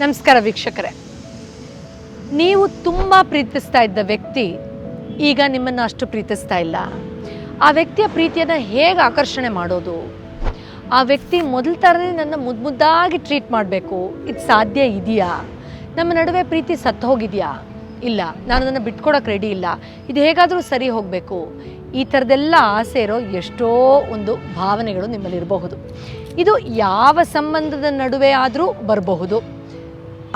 ನಮಸ್ಕಾರ ವೀಕ್ಷಕರೇ. ನೀವು ತುಂಬ ಪ್ರೀತಿಸ್ತಾ ಇದ್ದ ವ್ಯಕ್ತಿ ಈಗ ನಿಮ್ಮನ್ನು ಅಷ್ಟು ಪ್ರೀತಿಸ್ತಾ ಇಲ್ಲ. ಆ ವ್ಯಕ್ತಿಯ ಪ್ರೀತಿಯನ್ನು ಹೇಗೆ ಆಕರ್ಷಣೆ ಮಾಡೋದು? ಆ ವ್ಯಕ್ತಿ ಮೊದಲ ಥರನೇ ನನ್ನ ಮುದ್ಮುದ್ದಾಗಿ ಟ್ರೀಟ್ ಮಾಡಬೇಕು. ಇದು ಸಾಧ್ಯ ಇದೆಯಾ? ನಮ್ಮ ನಡುವೆ ಪ್ರೀತಿ ಸತ್ತು ಹೋಗಿದೆಯಾ? ಇಲ್ಲ, ನಾನು ಅದನ್ನು ಬಿಟ್ಕೊಡೋಕೆ ರೆಡಿ ಇಲ್ಲ. ಇದು ಹೇಗಾದರೂ ಸರಿ ಹೋಗಬೇಕು. ಈ ಥರದೆಲ್ಲ ಆಸೆ ಇರೋ ಎಷ್ಟೋ ಒಂದು ಭಾವನೆಗಳು ನಿಮ್ಮಲ್ಲಿ ಇರಬಹುದು. ಇದು ಯಾವ ಸಂಬಂಧದ ನಡುವೆ ಆದರೂ ಬರಬಹುದು.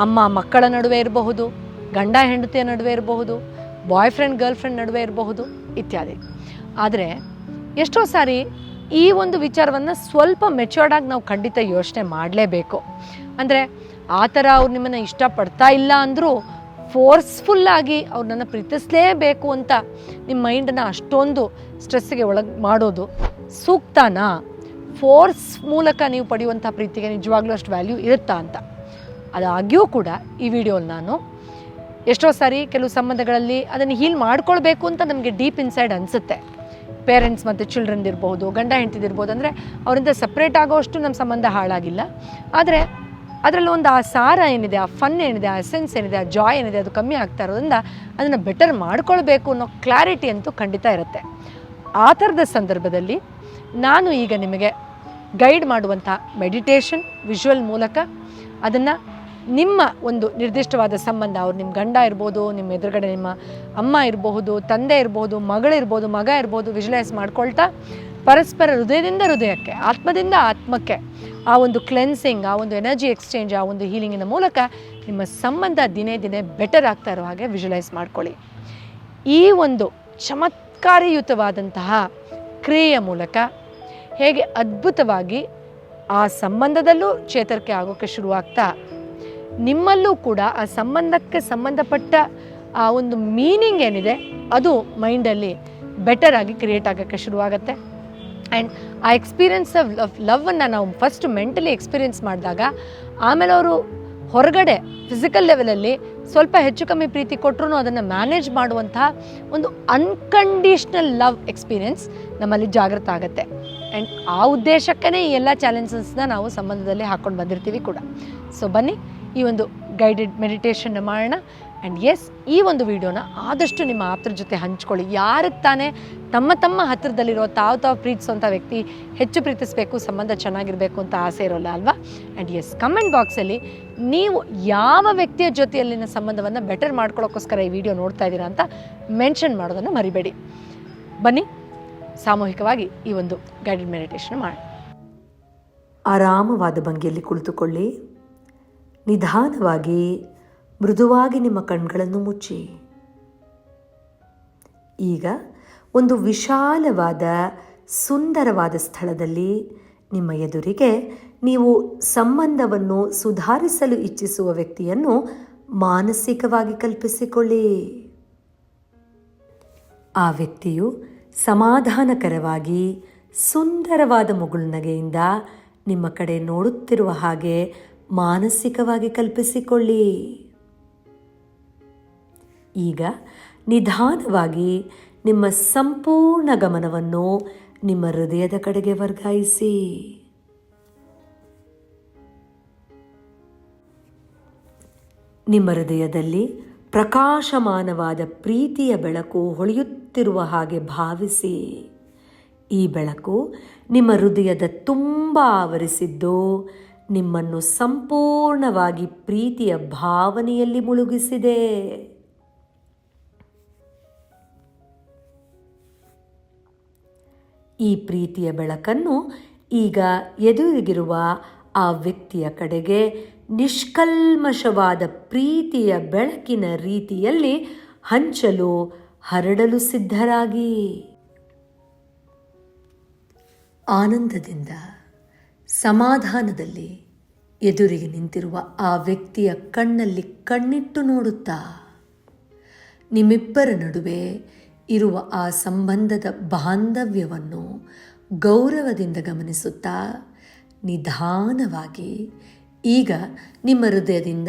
ಅಮ್ಮ ಮಕ್ಕಳ ನಡುವೆ ಇರಬಹುದು, ಗಂಡ ಹೆಂಡತಿಯ ನಡುವೆ ಇರಬಹುದು ಬಾಯ್ ಫ್ರೆಂಡ್ ಗರ್ಲ್ ಫ್ರೆಂಡ್ ನಡುವೆ ಇರಬಹುದು ಇತ್ಯಾದಿ. ಆದರೆ ಎಷ್ಟೋ ಸಾರಿ ಈ ಒಂದು ವಿಚಾರವನ್ನು ಸ್ವಲ್ಪ ಮೆಚೂರ್ಡ್ ಆಗಿ ನಾವು ಖಂಡಿತ ಯೋಚನೆ ಮಾಡಲೇಬೇಕು. ಅಂದರೆ ಆ ಥರ ಅವ್ರು ನಿಮ್ಮನ್ನು ಇಷ್ಟಪಡ್ತಾ ಇಲ್ಲ ಅಂದರೂ ಫೋರ್ಸ್ಫುಲ್ಲಾಗಿ ಅವ್ರನ್ನ ಪ್ರೀತಿಸಲೇಬೇಕು ಅಂತ ನಿಮ್ಮ ಮೈಂಡನ್ನು ಅಷ್ಟೊಂದು ಸ್ಟ್ರೆಸ್ಸಿಗೆ ಒಳಗೆ ಮಾಡೋದು ಸೂಕ್ತನಾ? ಫೋರ್ಸ್ ಮೂಲಕ ನೀವು ಪಡೆಯುವಂಥ ಪ್ರೀತಿಗೆ ನಿಜವಾಗ್ಲೂ ಅಷ್ಟು ವ್ಯಾಲ್ಯೂ ಇರುತ್ತಾ ಅಂತ. ಅದಾಗ್ಯೂ ಕೂಡ ಈ ವಿಡಿಯೋಲಿ ನಾನು ಎಷ್ಟೋ ಸಾರಿ ಕೆಲವು ಸಂಬಂಧಗಳಲ್ಲಿ ಅದನ್ನು ಹೀಲ್ ಮಾಡ್ಕೊಳ್ಬೇಕು ಅಂತ ನಮಗೆ ಡೀಪ್ ಇನ್ಸೈಡ್ ಅನಿಸುತ್ತೆ. ಪೇರೆಂಟ್ಸ್ ಮತ್ತು ಚಿಲ್ಡ್ರನ್ ಇರ್ಬೋದು ಗಂಡ ಹೆಂಡತಿದಿರ್ಬೋದು ಅಂದರೆ ಅವರಿಂದ ಸಪ್ರೇಟ್ ಆಗೋಷ್ಟು ನಮ್ಮ ಸಂಬಂಧ ಹಾಳಾಗಿಲ್ಲ. ಆದರೆ ಅದರಲ್ಲಿ ಒಂದು ಆ ಸಾರ ಏನಿದೆ, ಆ ಫನ್ ಏನಿದೆ, ಆ ಸೆನ್ಸ್ ಏನಿದೆ, ಆ ಜಾಯ್ ಏನಿದೆ ಅದು ಕಮ್ಮಿ ಆಗ್ತಾ ಇರೋದ್ರಿಂದ ಅದನ್ನು ಬೆಟರ್ ಮಾಡ್ಕೊಳ್ಬೇಕು ಅನ್ನೋ ಕ್ಲಾರಿಟಿ ಅಂತೂ ಖಂಡಿತ ಇರುತ್ತೆ. ಆ ಥರದ ಸಂದರ್ಭದಲ್ಲಿ ನಾನು ಈಗ ನಿಮಗೆ ಗೈಡ್ ಮಾಡುವಂಥ ಮೆಡಿಟೇಷನ್ ವಿಜುವಲ್ ಮೂಲಕ ಅದನ್ನು ನಿಮ್ಮ ಒಂದು ನಿರ್ದಿಷ್ಟವಾದ ಸಂಬಂಧ, ಅವ್ರು ನಿಮ್ಮ ಗಂಡ ಇರ್ಬೋದು ನಿಮ್ಮ ಎದುರುಗಡೆ ನಿಮ್ಮ ಅಮ್ಮ ಇರಬಹುದು, ತಂದೆ ಇರ್ಬೋದು ಮಗಳಿರ್ಬೋದು ಮಗ ಇರ್ಬೋದು, ವಿಜುವಲೈಸ್ ಮಾಡ್ಕೊಳ್ತಾ ಪರಸ್ಪರ ಹೃದಯದಿಂದ ಹೃದಯಕ್ಕೆ, ಆತ್ಮದಿಂದ ಆತ್ಮಕ್ಕೆ ಆ ಒಂದು ಕ್ಲೆನ್ಸಿಂಗ್ ಆ ಒಂದು ಎನರ್ಜಿ ಎಕ್ಸ್ಚೇಂಜ್ ಆ ಒಂದು ಹೀಲಿಂಗಿನ ಮೂಲಕ ನಿಮ್ಮ ಸಂಬಂಧ ದಿನೇ ದಿನೇ ಬೆಟರ್ ಆಗ್ತಾ ಇರೋ ಹಾಗೆ ವಿಜುಲೈಸ್ ಮಾಡ್ಕೊಳ್ಳಿ. ಈ ಒಂದು ಚಮತ್ಕಾರಿಯುತವಾದಂತಹ ಕ್ರಿಯೆಯ ಮೂಲಕ ಹೇಗೆ ಅದ್ಭುತವಾಗಿ ಆ ಸಂಬಂಧದಲ್ಲೂ ಚೇತರಿಕೆ ಆಗೋಕ್ಕೆ ಶುರುವಾಗ್ತಾ ನಿಮ್ಮಲ್ಲೂ ಕೂಡ ಆ ಸಂಬಂಧಕ್ಕೆ ಸಂಬಂಧಪಟ್ಟ ಆ ಒಂದು ಮೀನಿಂಗ್ ಏನಿದೆ, ಅದು ಮೈಂಡಲ್ಲಿ ಬೆಟರ್ ಆಗಿ ಕ್ರಿಯೇಟ್ ಆಗೋಕ್ಕೆ ಶುರುವಾಗುತ್ತೆ. ಆ್ಯಂಡ್ ಆ ಎಕ್ಸ್ಪೀರಿಯನ್ಸ್ ಆಫ್ ಲವ್ ಲವನ್ನು ನಾವು ಫಸ್ಟ್ ಮೆಂಟಲಿ ಎಕ್ಸ್ಪೀರಿಯನ್ಸ್ ಮಾಡಿದಾಗ, ಆಮೇಲೆ ಅವರು ಹೊರಗಡೆ ಫಿಸಿಕಲ್ ಲೆವೆಲಲ್ಲಿ ಸ್ವಲ್ಪ ಹೆಚ್ಚು ಕಮ್ಮಿ ಪ್ರೀತಿ ಕೊಟ್ಟರು ಅದನ್ನು ಮ್ಯಾನೇಜ್ ಮಾಡುವಂತಹ ಒಂದು ಅನ್ಕಂಡೀಷ್ನಲ್ ಲವ್ ಎಕ್ಸ್ಪೀರಿಯನ್ಸ್ ನಮ್ಮಲ್ಲಿ ಜಾಗೃತ ಆಗುತ್ತೆ. ಆ್ಯಂಡ್ ಆ ಉದ್ದೇಶಕ್ಕೇ ಈ ಎಲ್ಲ ಚಾಲೆಂಜಸ್ನ ನಾವು ಸಂಬಂಧದಲ್ಲಿ ಹಾಕ್ಕೊಂಡು ಬಂದಿರ್ತೀವಿ ಕೂಡ. ಸೊ ಬನ್ನಿ ಈ ಒಂದು ಗೈಡೆಡ್ ಮೆಡಿಟೇಷನ್ನ ಮಾಡೋಣ ಆ್ಯಂಡ್ ಎಸ್ ಈ ಒಂದು ವಿಡಿಯೋನ ಆದಷ್ಟು ನಿಮ್ಮ ಆಪ್ತರ ಜೊತೆ ಹಂಚ್ಕೊಳ್ಳಿ. ಯಾರಿಗೆ ತಾನೇ ತಮ್ಮ ತಮ್ಮ ಹತ್ತಿರದಲ್ಲಿರೋ ತಾವು ತಾವು ಪ್ರೀತಿಸುವಂಥ ವ್ಯಕ್ತಿ ಹೆಚ್ಚು ಪ್ರೀತಿಸಬೇಕು, ಸಂಬಂಧ ಚೆನ್ನಾಗಿರಬೇಕು ಅಂತ ಆಸೆ ಇರೋಲ್ಲ ಅಲ್ವಾ? ಆ್ಯಂಡ್ ಎಸ್ ಕಮೆಂಟ್ ಬಾಕ್ಸಲ್ಲಿ ನೀವು ಯಾವ ವ್ಯಕ್ತಿಯ ಜೊತೆಯಲ್ಲಿನ ಸಂಬಂಧವನ್ನು ಬೆಟರ್ ಮಾಡ್ಕೊಳ್ಳೋಕ್ಕೋಸ್ಕರ ಈ ವಿಡಿಯೋ ನೋಡ್ತಾ ಇದ್ದೀರಾ ಅಂತ ಮೆನ್ಷನ್ ಮಾಡೋದನ್ನು ಮರಿಬೇಡಿ. ಬನ್ನಿ, ಸಾಮೂಹಿಕವಾಗಿ ಈ ಒಂದು ಗೈಡೆಡ್ ಮೆಡಿಟೇಷನ್ ಮಾಡಿ ಆರಾಮವಾದ ಭಂಗಿಯಲ್ಲಿ ಕುಳಿತುಕೊಳ್ಳಿ. ನಿಧಾನವಾಗಿ ಮೃದುವಾಗಿ ನಿಮ್ಮ ಕಣ್ಗಳನ್ನು ಮುಚ್ಚಿ. ಈಗ ಒಂದು ವಿಶಾಲವಾದ, ಸುಂದರವಾದ ಸ್ಥಳದಲ್ಲಿ ನಿಮ್ಮ ಎದುರಿಗೆ ನೀವು ಸಂಬಂಧವನ್ನು ಸುಧಾರಿಸಲು ಇಚ್ಛಿಸುವ ವ್ಯಕ್ತಿಯನ್ನು ಮಾನಸಿಕವಾಗಿ ಕಲ್ಪಿಸಿಕೊಳ್ಳಿ. ಆ ವ್ಯಕ್ತಿಯು ಸಮಾಧಾನಕರವಾಗಿ, ಸುಂದರವಾದ ಮುಗುಳ್ನಗೆಯಿಂದ ನಿಮ್ಮ ಕಡೆ ನೋಡುತ್ತಿರುವ ಹಾಗೆ ಮಾನಸಿಕವಾಗಿ ಕಲ್ಪಿಸಿಕೊಳ್ಳಿ. ಈಗ ನಿಧಾನವಾಗಿ ನಿಮ್ಮ ಸಂಪೂರ್ಣ ಗಮನವನ್ನು ನಿಮ್ಮ ಹೃದಯದ ಕಡೆಗೆ ವರ್ಗಾಯಿಸಿ. ನಿಮ್ಮ ಹೃದಯದಲ್ಲಿ ಪ್ರಕಾಶಮಾನವಾದ ಪ್ರೀತಿಯ ಬೆಳಕು ಹೊಳೆಯುತ್ತಿರುವ ಹಾಗೆ ಭಾವಿಸಿ. ಈ ಬೆಳಕು ನಿಮ್ಮ ಹೃದಯದ ತುಂಬ ಆವರಿಸಿದ್ದು ನಿಮ್ಮನ್ನು ಸಂಪೂರ್ಣವಾಗಿ ಪ್ರೀತಿಯ ಭಾವನೆಯಲ್ಲಿ ಮುಳುಗಿಸಿದೆ. ಈ ಪ್ರೀತಿಯ ಬೆಳಕನ್ನು ಈಗ ಎದುರಿಗಿರುವ ಆ ವ್ಯಕ್ತಿಯ ಕಡೆಗೆ ನಿಷ್ಕಲ್ಮಶವಾದ ಪ್ರೀತಿಯ ಬೆಳಕಿನ ರೀತಿಯಲ್ಲಿ ಹಂಚಲು, ಹರಡಲು ಸಿದ್ಧರಾಗಿ. ಆನಂದದಿಂದ ಸಮಾಧಾನದಲ್ಲಿ ಎದುರಿಗೆ ನಿಂತಿರುವ ಆ ವ್ಯಕ್ತಿಯ ಕಣ್ಣಲ್ಲಿ ಕಣ್ಣಿಟ್ಟು ನೋಡುತ್ತಾ, ನಿಮ್ಮಿಬ್ಬರ ನಡುವೆ ಇರುವ ಆ ಸಂಬಂಧದ ಬಾಂಧವ್ಯವನ್ನು ಗೌರವದಿಂದ ಗಮನಿಸುತ್ತಾ, ನಿಧಾನವಾಗಿ ಈಗ ನಿಮ್ಮ ಹೃದಯದಿಂದ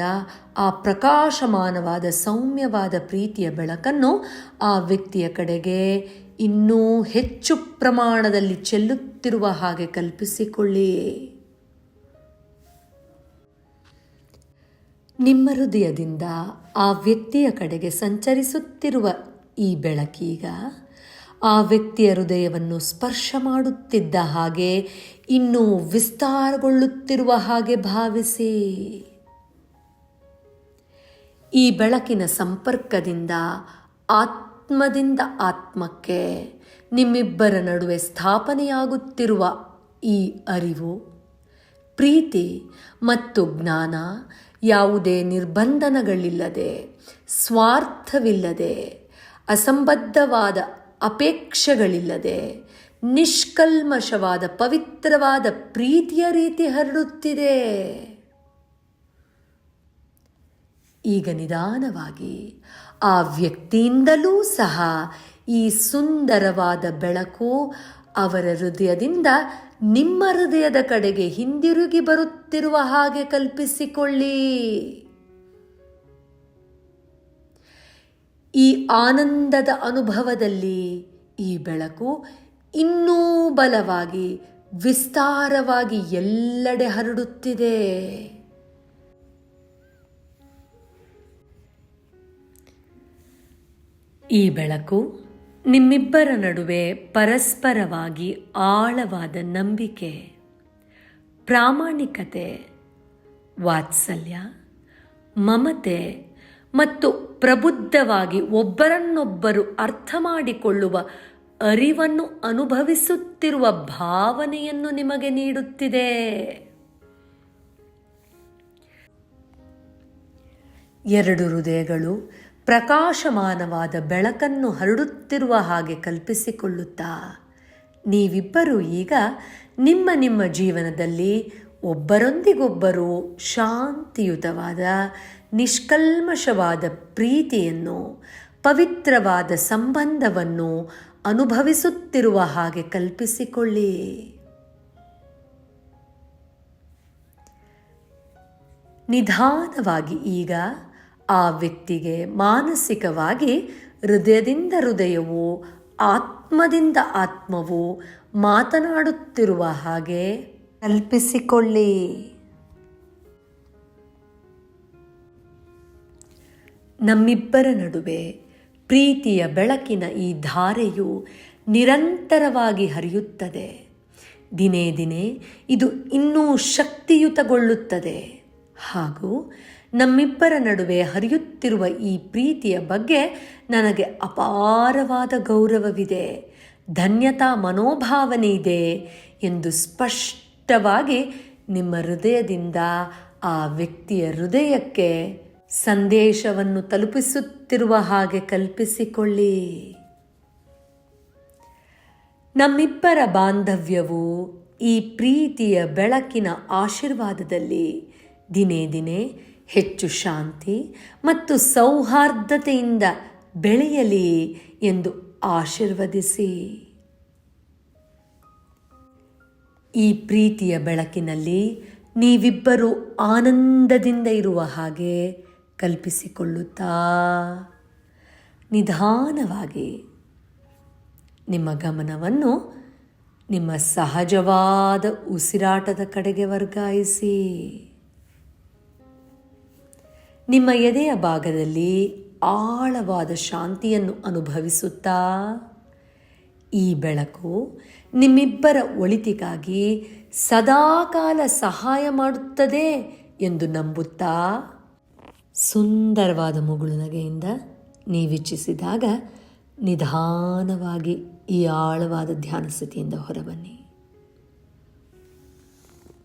ಆ ಪ್ರಕಾಶಮಾನವಾದ ಸೌಮ್ಯವಾದ ಪ್ರೀತಿಯ ಬೆಳಕನ್ನು ಆ ವ್ಯಕ್ತಿಯ ಕಡೆಗೆ ಇನ್ನೂ ಹೆಚ್ಚು ಪ್ರಮಾಣದಲ್ಲಿ ಚೆಲ್ಲುತ್ತಿರುವ ಹಾಗೆ ಕಲ್ಪಿಸಿಕೊಳ್ಳಿ. ನಿಮ್ಮ ಹೃದಯದಿಂದ ಆ ವ್ಯಕ್ತಿಯ ಕಡೆಗೆ ಸಂಚರಿಸುತ್ತಿರುವ ಈ ಬೆಳಕೀಗ ಆ ವ್ಯಕ್ತಿಯ ಹೃದಯವನ್ನು ಸ್ಪರ್ಶ ಮಾಡುತ್ತಿದ್ದ ಹಾಗೆ ಇನ್ನೂ ವಿಸ್ತಾರಗೊಳ್ಳುತ್ತಿರುವ ಹಾಗೆ ಭಾವಿಸಿ. ಈ ಬೆಳಕಿನ ಸಂಪರ್ಕದಿಂದ, ಆತ್ಮದಿಂದ ಆತ್ಮಕ್ಕೆ ನಿಮ್ಮಿಬ್ಬರ ನಡುವೆ ಸ್ಥಾಪನೆಯಾಗುತ್ತಿರುವ ಈ ಅರಿವು, ಪ್ರೀತಿ ಮತ್ತು ಜ್ಞಾನ ಯಾವುದೇ ನಿರ್ಬಂಧನಗಳಿಲ್ಲದೆ, ಸ್ವಾರ್ಥವಿಲ್ಲದೆ, ಅಸಂಬದ್ಧವಾದ ಅಪೇಕ್ಷೆಗಳಿಲ್ಲದೆ, ನಿಷ್ಕಲ್ಮಶವಾದ ಪವಿತ್ರವಾದ ಪ್ರೀತಿಯ ರೀತಿ ಹರಡುತ್ತಿದೆ. ಈಗ ನಿಧಾನವಾಗಿ, ಆ ವ್ಯಕ್ತಿಯಿಂದಲೂ ಸಹ ಈ ಸುಂದರವಾದ ಬೆಳಕು ಅವರ ಹೃದಯದಿಂದ ನಿಮ್ಮ ಹೃದಯದ ಕಡೆಗೆ ಹಿಂದಿರುಗಿ ಬರುತ್ತಿರುವ ಹಾಗೆ ಕಲ್ಪಿಸಿಕೊಳ್ಳಿ. ಈ ಆನಂದದ ಅನುಭವದಲ್ಲಿ ಈ ಬೆಳಕು ಇನ್ನೂ ಬಲವಾಗಿ, ವಿಸ್ತಾರವಾಗಿ ಎಲ್ಲೆಡೆ ಹರಡುತ್ತಿದೆ. ಈ ಬೆಳಕು ನಿಮ್ಮಿಬ್ಬರ ನಡುವೆ ಪರಸ್ಪರವಾಗಿ ಆಳವಾದ ನಂಬಿಕೆ, ಪ್ರಾಮಾಣಿಕತೆ, ವಾತ್ಸಲ್ಯ, ಮಮತೆ ಮತ್ತು ಪ್ರಬುದ್ಧವಾಗಿ ಒಬ್ಬರನ್ನೊಬ್ಬರು ಅರ್ಥ ಮಾಡಿಕೊಳ್ಳುವ ಅರಿವನ್ನು ಅನುಭವಿಸುತ್ತಿರುವ ಭಾವನೆಯನ್ನು ನಿಮಗೆ ನೀಡುತ್ತಿದೆ. ಎರಡು ಹೃದಯಗಳು ಪ್ರಕಾಶಮಾನವಾದ ಬೆಳಕನ್ನು ಹರಡುತ್ತಿರುವ ಹಾಗೆ ಕಲ್ಪಿಸಿಕೊಳ್ಳುತ್ತಾ, ನೀವಿಬ್ಬರು ಈಗ ನಿಮ್ಮ ನಿಮ್ಮ ಜೀವನದಲ್ಲಿ ಒಬ್ಬರೊಂದಿಗೊಬ್ಬರು ಶಾಂತಿಯುತವಾದ ನಿಷ್ಕಲ್ಮಶವಾದ ಪ್ರೀತಿಯನ್ನು, ಪವಿತ್ರವಾದ ಸಂಬಂಧವನ್ನು ಅನುಭವಿಸುತ್ತಿರುವ ಹಾಗೆ ಕಲ್ಪಿಸಿಕೊಳ್ಳಿ. ನಿಧಾನವಾಗಿ ಈಗ ಆ ವ್ಯಕ್ತಿಗೆ ಮಾನಸಿಕವಾಗಿ ಹೃದಯದಿಂದ ಹೃದಯವು, ಆತ್ಮದಿಂದ ಆತ್ಮವು ಮಾತನಾಡುತ್ತಿರುವ ಹಾಗೆ ಕಲ್ಪಿಸಿಕೊಳ್ಳಿ. ನಮ್ಮಿಬ್ಬರ ನಡುವೆ ಪ್ರೀತಿಯ ಬೆಳಕಿನ ಈ ಧಾರೆಯು ನಿರಂತರವಾಗಿ ಹರಿಯುತ್ತದೆ. ದಿನೇ ದಿನೇ ಇದು ಇನ್ನೂ ಶಕ್ತಿಯುತಗೊಳ್ಳುತ್ತದೆ. ಹಾಗೂ ನಮ್ಮಿಬ್ಬರ ನಡುವೆ ಹರಿಯುತ್ತಿರುವ ಈ ಪ್ರೀತಿಯ ಬಗ್ಗೆ ನನಗೆ ಅಪಾರವಾದ ಗೌರವವಿದೆ. ಧನ್ಯತಾ ಮನೋಭಾವನೆ ಇದೆ ಎಂದು ಸ್ಪಷ್ಟವಾಗಿ ನಿಮ್ಮ ಹೃದಯದಿಂದ ಆ ವ್ಯಕ್ತಿಯ ಹೃದಯಕ್ಕೆ ಸಂದೇಶವನ್ನು ತಲುಪಿಸುತ್ತಿರುವ ಹಾಗೆ ಕಲ್ಪಿಸಿಕೊಳ್ಳಿ. ನಮ್ಮಿಬ್ಬರ ಬಾಂಧವ್ಯವು ಈ ಪ್ರೀತಿಯ ಬೆಳಕಿನ ಆಶೀರ್ವಾದದಲ್ಲಿ ದಿನೇ ದಿನೇ ಹೆಚ್ಚು ಶಾಂತಿ ಮತ್ತು ಸೌಹಾರ್ದತೆಯಿಂದ ಬೆಳೆಯಲಿ ಎಂದು ಆಶೀರ್ವದಿಸಿ. ಈ ಪ್ರೀತಿಯ ಬೆಳಕಿನಲ್ಲಿ ನೀವಿಬ್ಬರು ಆನಂದದಿಂದ ಇರುವ ಹಾಗೆ ಕಲ್ಪಿಸಿಕೊಳ್ಳುತ್ತಾ? ನಿಧಾನವಾಗಿ ನಿಮ್ಮ ಗಮನವನ್ನು ನಿಮ್ಮ ಸಹಜವಾದ ಉಸಿರಾಟದ ಕಡೆಗೆ ವರ್ಗಾಯಿಸಿ. ನಿಮ್ಮ ಎದೆಯ ಭಾಗದಲ್ಲಿ ಆಳವಾದ ಶಾಂತಿಯನ್ನು ಅನುಭವಿಸುತ್ತಾ? ಈ ಬೆಳಕು ನಿಮ್ಮಿಬ್ಬರ ಒಳಿತಿಗಾಗಿ ಸದಾಕಾಲ ಸಹಾಯ ಮಾಡುತ್ತದೆ ಎಂದು ನಂಬುತ್ತಾ? ಸುಂದರವಾದ ಮುಗುಳು ನಗೆಯಿಂದ ನೀವಿಚ್ಛಿಸಿದಾಗ ನಿಧಾನವಾಗಿ ಈ ಆಳವಾದ ಧ್ಯಾನ ಸ್ಥಿತಿಯಿಂದ ಹೊರಬನ್ನಿ.